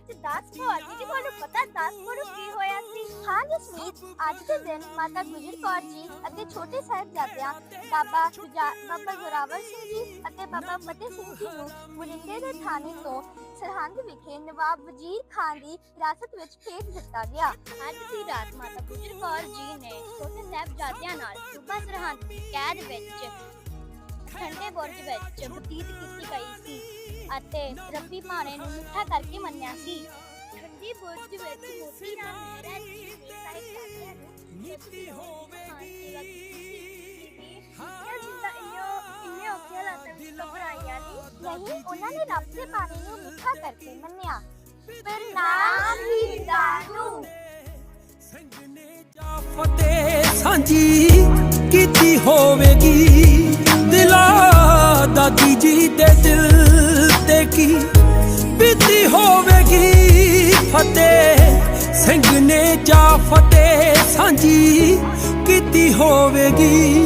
ਅੱਜ 10 ਭੂਆ ਜੀ ਤੁਹਾਨੂੰ ਪਤਾ 10 ਕੀ ਹੋਇਆ ਸੀ। ਹਾਂ ਜਸਮੀਤ, ਅੱਜ ਦੇ ਦਿਨ ਮਾਤਾ ਗੁਜਰ ਕੌਰ ਜੀ ਅਤੇ ਛੋਟੇ ਸਾਹਿਬਜ਼ਾਦਿਆਂ, ਬਾਬਾ ਸੁਜਾ ਬਾਬਾ ਜ਼ੋਰਾਵਰ ਸਿੰਘ ਜੀ ਅਤੇ ਬਾਬਾ ਫਤਿਹ ਸਿੰਘ ਜੀ ਨੂੰ ਮੁਰਿੰਡੇ ਦੇ ਥਾਣੇ ਤੋਂ ਸਰਹੰਦ ਵਿਖੇ ਨਵਾਬ ਵਜ਼ੀਰ ਖਾਨ ਦੀ ਹਿਰਾਸਤ ਵਿੱਚ ਭੇਜ ਦਿੱਤਾ ਗਿਆ। ਅੱਜ ਦੀ ਰਾਤ ਮਾਤਾ ਗੁਜਰ ਕੌਰ ਜੀ ਨੇ ਛੋਟੇ ਸਾਹਿਬਜ਼ਾਦਿਆਂ ਨਾਲ ਸੂਬਾ ਸਰਹੰਦ ਦੀ ਕੈਦ ਵਿੱਚ ਠੰਡੇ ਬੁਰਜ ਵਿੱਚ ਬਤੀਤ ਕੀਤੀ ਗਈ ਸੀ ਅਤੇ ਰੱਬੀ ਭਾਣੇ ਨੂੰ ਮਿੱਠਾ ਕਰਕੇ ਮੰਨਿਆ ਸੀ। ਠੰਡੇ ਬੁਰਜ ਵਿੱਚ ਮੋਤੀ ਰਾਮ ਮਹਿਰਾ ਜੀ ਨੇ ਸਾਹਿਬਜ਼ਾਦਿਆਂ ਨੂੰ ਬਿੱਤੀ ਹੋਵੇ ਨਹੀਂ ਉਹਨਾਂ ਨੇ ਰੱਬ ਦੇ ਬਾਣੇ ਨੂੰ ਮਿੱਠਾ ਕਰਕੇ ਮੰਨਿਆ। ਫਿਰ ਨਾਮ ਹੀ ਦਾਨੂ ਫਤਿਹ ਸਾਂਝੀ ਕੀਤੀ ਹੋਵੇਗੀ। ਦਿਲਾ ਜੀ ਦੇ ਦਿਲ ਤੇ ਕੀ ਬੀਤੀ ਹੋਵੇਗੀ? ਫਤਿਹ ਸਿੰਘ ਨੇ ਜਾ ਫਤਿਹ ਸਾਂਝੀ ਕੀਤੀ ਹੋਵੇਗੀ?